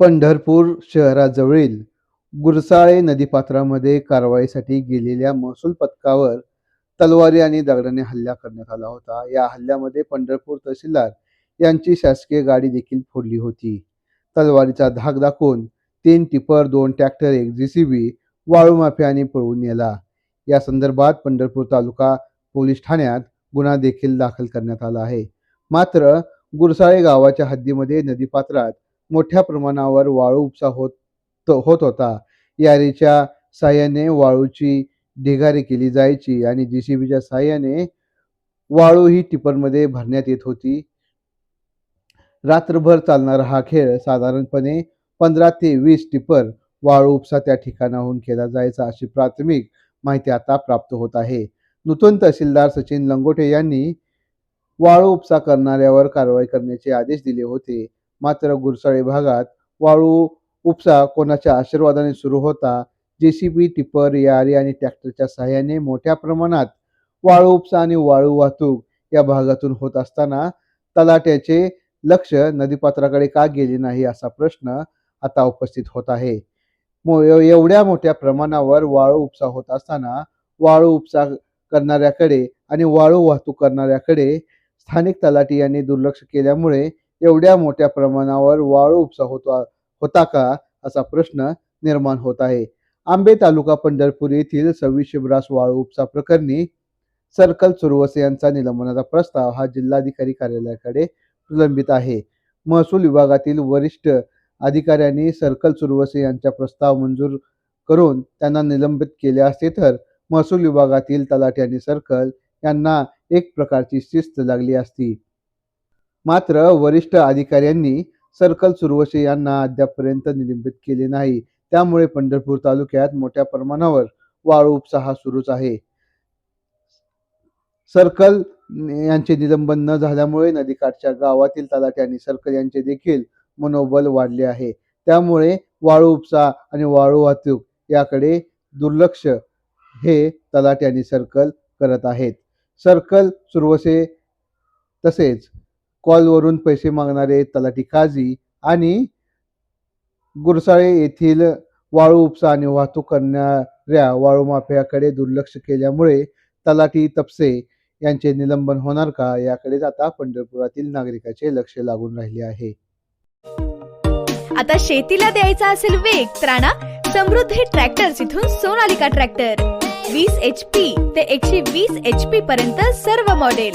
पंढरपूर शहराजवळील गुरसाळे नदीपात्रामध्ये कारवाईसाठी गेलेल्या महसूल पथकावर तलवारी आणि दगडाने हल्ला करण्यात आला होता. या हल्ल्यामध्ये पंढरपूर तहसीलदार यांची शासकीय गाडी देखील फोडली होती. तलवारीचा धाक दाखवून तीन टिपर दोन ट्रॅक्टर एक जेसीबी वाळू माफियाने पळवून नेला. या संदर्भात पंढरपूर तालुका पोलीस ठाण्यात गुन्हा देखील दाखल करण्यात आला आहे. मात्र गुरसाळे गावाच्या हद्दीमध्ये नदीपात्रात मोठ्या प्रमाणावर वाळू उपसा होत होत होता. यारीच्या साह्याने वाळूची ढिगारी केली जायची आणि जेसीबीच्या साह्याने वाळू ही टिपरमध्ये भरण्यात येत होती. रात्रभर चालणारा हा खेळ साधारणपणे पंधरा ते वीस टिपर वाळू उपसा त्या ठिकाणाहून केला जायचा अशी प्राथमिक माहिती आता प्राप्त होत आहे. नूतन तहसीलदार सचिन लंगोटे यांनी वाळू उपसा करणाऱ्यावर कारवाई करण्याचे आदेश दिले होते. मात्र गुरसाळी भागात वाळू उपसा कोणाच्या आशीर्वादाने सुरू होता? जेसीबी टिपर यारी आणि ट्रॅक्टरच्या सहाय्याने मोठ्या प्रमाणात वाळू उपसा आणि वाळू वाहतूक या भागातून होत असताना तलाट्याचे लक्ष नदीपात्राकडे का गेले नाही असा प्रश्न आता उपस्थित होत आहे. एवढ्या मोठ्या प्रमाणावर वाळू उपसा होत असताना वाळू उपसा करणाऱ्याकडे आणि वाळू वाहतूक करणाऱ्याकडे स्थानिक तलाठी यांनी दुर्लक्ष केल्यामुळे एवढ्या मोठ्या प्रमाणावर वाळू उपसा होता होता का असा प्रश्न निर्माण होत आहे. आंबे तालुका पंढरपूर येथील सव्वीसशे ब्रास वाळू उपसा प्रकरणी सर्कल सुरवसे यांचा निलंबनाचा प्रस्ताव हा जिल्हाधिकारी कार्यालयाकडे प्रलंबित आहे. महसूल विभागातील वरिष्ठ अधिकाऱ्यांनी सर्कल सुरवसे यांचा प्रस्ताव मंजूर करून त्यांना निलंबित केले असते तर महसूल विभागातील तलाठी आणि सर्कल यांना एक प्रकारची शिस्त लागली असती. मात्र वरिष्ठ अधिकाऱ्यांनी सर्कल सुरवसे यांना अद्यापर्यंत निलंबित केले नाही. त्यामुळे पंढरपूर तालुक्यात मोठ्या प्रमाणावर वाळू उपसा हा सुरूच आहे. सर्कल यांचे निलंबन न झाल्यामुळे नदीकाठच्या गावातील तलाठी आणि सर्कल यांचे देखील मनोबल वाढले आहे. त्यामुळे वाळू उपसा आणि वाळू वाहतूक याकडे दुर्लक्ष हे तलाठी आणि सर्कल करत आहेत. सर्कल सुरवसे तसेच कॉलवरून पैसे मागणारे तलाठी काजी आणि गुरसाळे येथील वाळू उपसा आणि वाहतूक करणाऱ्या वाळू माफियाकडे दुर्लक्ष केल्यामुळे तलाठी तपसे यांचे निलंबन होणार का याकडेच आता पंढरपुरातील नागरिकाचे लक्ष लागून राहिले आहे. आता शेतीला द्यायचा असेल वेग तर आणा समृद्धी ट्रॅक्टर इथून सोनालिका ट्रॅक्टर. वीस एच पी ते एकशे वीस एच पी पर्यंत सर्व मॉडेल